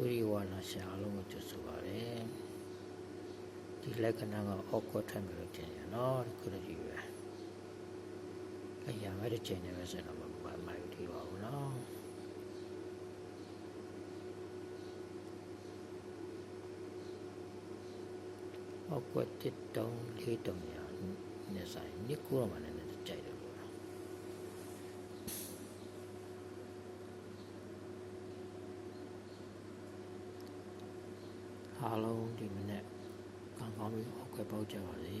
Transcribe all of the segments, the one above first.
ဒုရိဝါနာရှင်အားလုံးကိုကြိုဆိုပါရစေဒီလက္ခဏာကအောက်ကောထမယ်လို့ထင်ရနော်ဒီကုရကြီးပဲအရာမဲ့တဲ့ချိန်နဲ့ပဲဆိုတော့မမမိုက်ဒီပါဘူးနော်အောက်ကောတစ်တုံးလေးတုံးညာနဲ့ဆိုင်ညကိုရမှလည်းကြိုက်တယ်လို့ အားလုံးဒီမနေ့ကံကောင်းပြီးအောက်ကွယ်ပေါက်ကြပါစေ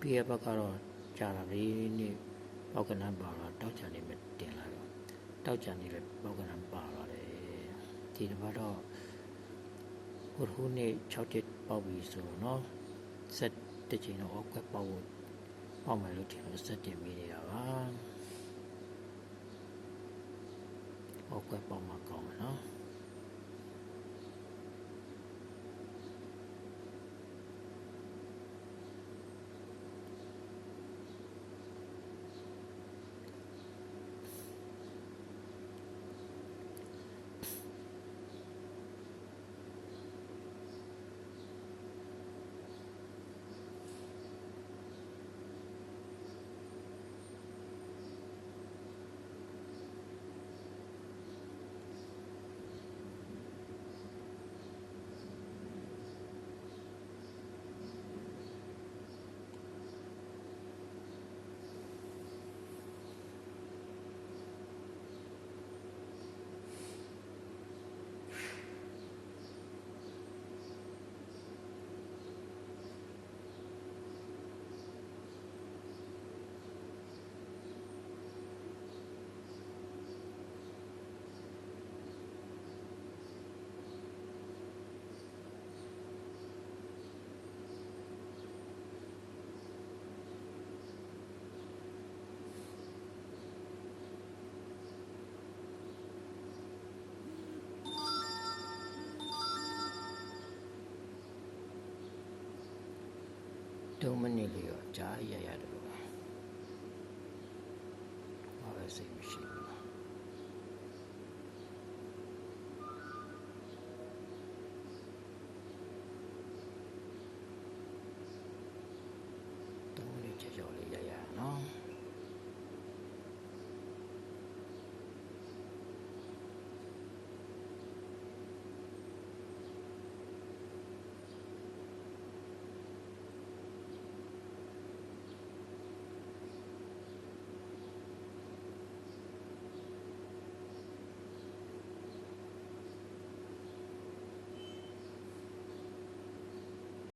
ပြည့်ဘက်ကတော့ကြာတာလေးနေ့ပေါက်ကနန်းပါတော့တောက်ချန်နေမတင်လာတော့တောက်ချန်နေလည်းပေါက်ကနန်းပါလာတယ်ဒီတစ်ပတ်တော့ဘုရဟူးနေ့6တက်ပေါက်ပြီဆိုတော့နော်ဆက်တစ်ချိန်တော့အောက်ကွယ်ပေါက်ဖို့ပေါက်မယ်လို့ထင်လို့ဆက်တင်မိနေတာပါအောက်ကွယ်ပေါက်မှာကောင်းတယ်နော် 3မိနစ်လေးတော့ကြာရရတယ်လို့